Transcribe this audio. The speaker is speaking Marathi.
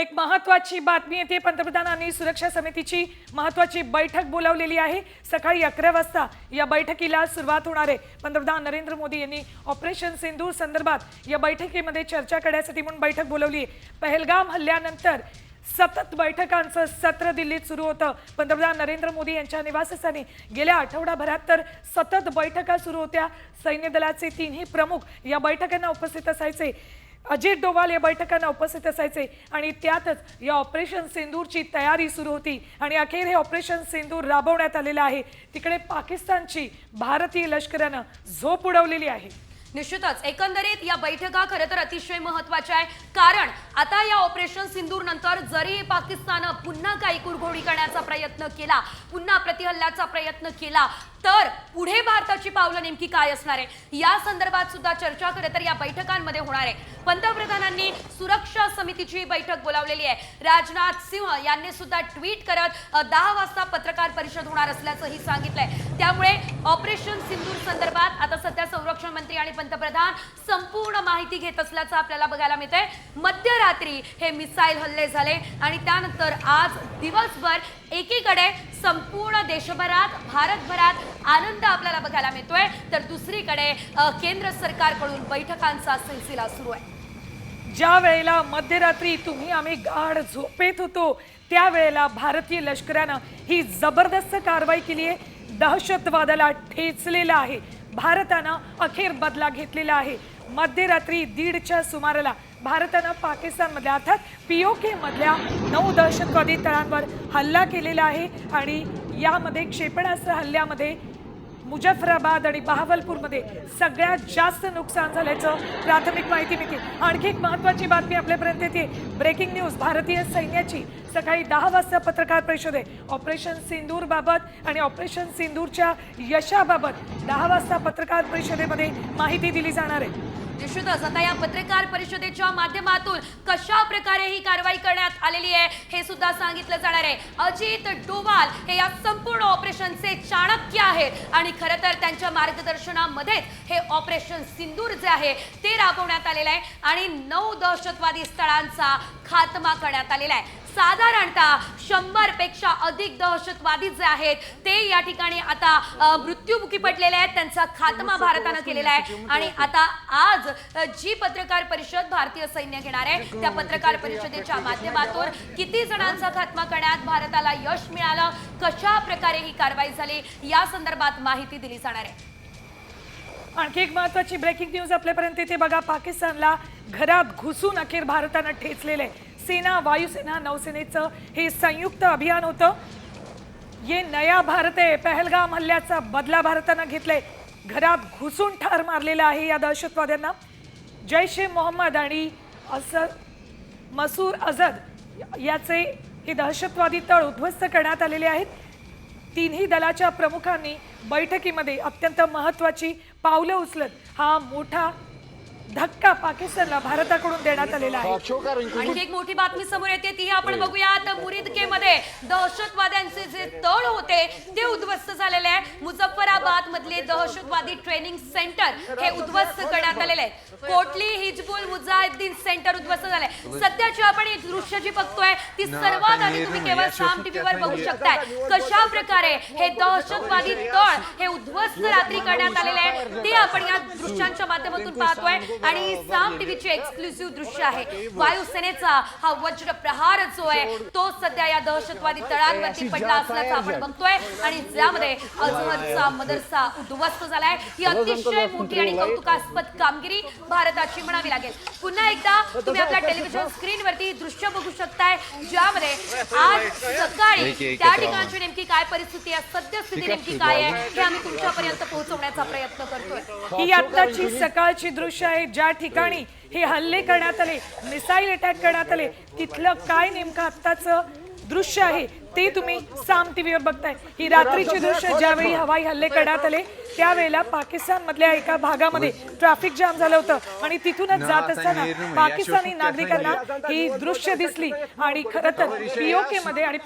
एक महत्वाची बातमी येते. पंतप्रधानांनी सुरक्षा समितीची महत्वाची बैठक बोलावलेली आहे. सकाळी अकरा वाजता या बैठकीला सुरुवात होणार आहे. पंतप्रधान नरेंद्र मोदी यांनी ऑपरेशन सिंधू संदर्भात या बैठकीमध्ये चर्चा करण्यासाठी म्हणून बैठक बोलावली आहे. पहलगाम हल्ल्यानंतर सतत बैठकांचं सत्र दिल्लीत सुरू होतं. पंतप्रधान नरेंद्र मोदी यांच्या निवासस्थानी गेल्या आठवडाभरात तर सतत बैठका सुरू होत्या. सैन्य दलाचे तिन्ही प्रमुख या बैठकांना उपस्थित असायचे. अजित डोवाल या बैठकांना उपस्थित असायचे आणि त्यातच या ऑपरेशन सिंदूरची तयारी सुरू होती आणि अखेर हे ऑपरेशन सिंदूर राबवण्यात आलेलं आहे. तिकडे पाकिस्तानची भारतीय लष्करानं झोप उडवलेली आहे. निश्चितच एकंदरीत या बैठका खरं तर अतिशय महत्त्वाच्या आहे कारण आता या ऑपरेशन सिंदूर नंतर जरी पाकिस्तानं पुन्हा काही कुरघोडी करण्याचा प्रयत्न केला पुन्हा प्रतिहल्ल्याचा प्रयत्न केला तर पुढे भारताची पावलं नेमकी काय असणार आहे? या संदर्भात सुद्धा चर्चा खरं तर या बैठकांमध्ये होणार आहे. पंतप्रधानांनी सुरक्षा समितीची बैठक बोलावलेली आहे. राजनाथ सिंह यांनी सुद्धा ट्विट करत दहा वाजता पत्रकार परिषद होणार असल्याचंही सांगितलंय. त्यामुळे ऑपरेशन सिंदूर संदर्भात आता सध्या संरक्षण मंत्री आणि पंतप्रधान संपूर्ण माहिती घेत असल्याचं आपल्याला बघायला मिळतंय. मध्यरात्री हे मिसाईल हल्ले झाले आणि त्यानंतर आज दिवसभर एकीकडे संपूर्ण देशभरात भारतभरात आनंद आपल्याला बघायला मिळतोय. तर दुसरीकडे केंद्र सरकारकडून बैठकांचा सिलसिला सुरू आहे. ज्या वेळेला मध्यरात्री तुम्ही आम्ही गाढ झोपेत होतो त्यावेळेला भारतीय लष्करानं ही जबरदस्त कारवाई केली आहे. दहशतवादाला ठेचलेलं आहे. भारतानं अखेर बदला घेतलेला आहे. मध्यरात्री दीडच्या सुमाराला भारतानं पाकिस्तानमधल्या अर्थात पी ओ केमधल्या नऊ दहशतवादी तळांवर हल्ला केलेला आहे आणि यामध्ये क्षेपणास्त्र हल्ल्यामध्ये मुजफ्फराबाद आणि बहावलपूरमध्ये सगळ्यात जास्त नुकसान झाल्याचं प्राथमिक माहिती मिळते. आणखी एक महत्त्वाची बातमी आपल्यापर्यंत येते. ब्रेकिंग न्यूज भारतीय सैन्याची सकाळी दहा वाजता पत्रकार परिषद आहे. ऑपरेशन सिंदूरबाबत आणि ऑपरेशन सिंदूरच्या यशाबाबत दहा वाजता पत्रकार परिषदेमध्ये माहिती दिली जाणार आहे. निश्चितच आता या पत्रकार परिषदेच्या माध्यमातून कशा प्रकारे ही कारवाई करण्यात आलेली आहे हे सुद्धा सांगितलं जाणार आहे. अजित डोवाल हे या संपूर्ण ऑपरेशनचे चाणक्य आहेत. आणि खरं तर त्यांच्या मार्गदर्शनामध्येच हे ऑपरेशन सिंदूर जे आहे ते राबवण्यात आलेलं आहे. आणि नऊ दहशतवादी स्थळांचा खात्मा करण्यात आलेला आहे. साधारणतः शंभरपेक्षा अधिक दहशतवादी जे आहेत ते या ठिकाणी आता मृत्युमुखी पडलेले आहेत. त्यांचा खात्मा भारतानं केलेला आहे. आणि आता आज जी पत्रकार परिषद भारतीय सैन्य घेणार आहे त्या पत्रकार परिषदेच्या माध्यमातून किती जणांचा खात्मा करण्यात भारताला यश मिळालं? कशा प्रकारे ही कारवाई झाली? या संदर्भात माहिती दिली जाणार आहे. आणखी एक महत्वाची ब्रेकिंग न्यूज आपल्यापर्यंत येते बघा. पाकिस्तानला घरात घुसून अखेर भारतानं ठेचलेलं आहे. सेना वायुसेना नौसेनेचं हे संयुक्त अभियान होतं. ये नया भारत आहे. पहलगाम हल्ल्याचा बदला भारतानं घेतलाय. घरात घुसून ठार मारलेला आहे या दहशतवाद्यांना. जैश ए मोहम्मद आणि असद मसूर अझद याचे हे दहशतवादी तळ उद्ध्वस्त करण्यात आलेले आहेत. तिन्ही दलाच्या प्रमुखांनी बैठकीमध्ये अत्यंत महत्त्वाची पावलं उचलत. हा मोठा धक्का पाकिस्तानला भारताकडून देण्यात आलेला आहे. आणखी एक मोठी बातमी समोर येते ती आपण बघूयात. मुरिदकेमध्ये दहशतवाद्यांचे जे तळ होते ते उद्ध्वस्त झालेले आहे मुझफ्फराबाद मधले दहशतवादी ट्रेनिंग सेंटर हे उद्ध्वस्त करण्यात आलेले आहे कोटली हिजबुल मुजाहिद्दीन सेंटर उद्ध्वस्त झाले सध्याची आपण ही दृश्य जी बघतोय ती सर्वात आधी तुम्ही केवळ साम टीव्हीवर बघू शकताय. कशा प्रकारे हे दहशतवादी तळ हे उद्ध्वस्त रात्री करण्यात आलेले आहे ते आपण या दृश्यांच्या माध्यमातून पाहतोय. आणि साम टीव्हीचे एक्सक्लुसिव्ह दृश्य आहे. वायुसेनेचा हा वज्र प्रहार जो आहे तो सध्या या दहशतवादी तळांवरती पडला असल्याचं आपण बघतोय. आणि ज्यामध्ये अजहरचा मदरसा उद्ध्वस्त झालाय. ही अतिशय मोठी आणि कौतुकास्पद कामगिरी भारताची म्हणावी लागेल. पुन्हा एकदा तुम्ही आपल्या टेलिव्हिजन स्क्रीनवरती दृश्य बघू शकताय ज्यामध्ये आज सकाळी त्या ठिकाणची नेमकी काय परिस्थिती आहे सद्यस्थिती नेमकी काय आहे. हे आम्ही तुमच्यापर्यंत पोहोचवण्याचा प्रयत्न करतोय. ही आत्ताची सकाळची दृश्य आहे. ज्या ठिकाणी हे हल्ले करण्यात आले मिसाईल अटॅक करण्यात आले तिथलं काय नेमकं आत्ताचं दृश्य आहे ते तुम्ही साम टीव्हीवर बघताय. ही रात्रीची दृश्य ज्यावेळी हवाई हल्ले करण्यात आले त्यावेळेला पाकिस्तान मधल्या एका भागामध्ये ट्रॅफिक जाम झालं होतं. आणि तिथूनच जात असताना पाकिस्तानी नागरिकांना ही दृश्य दिसली. आणि खरं तर पीओके मध्ये आणि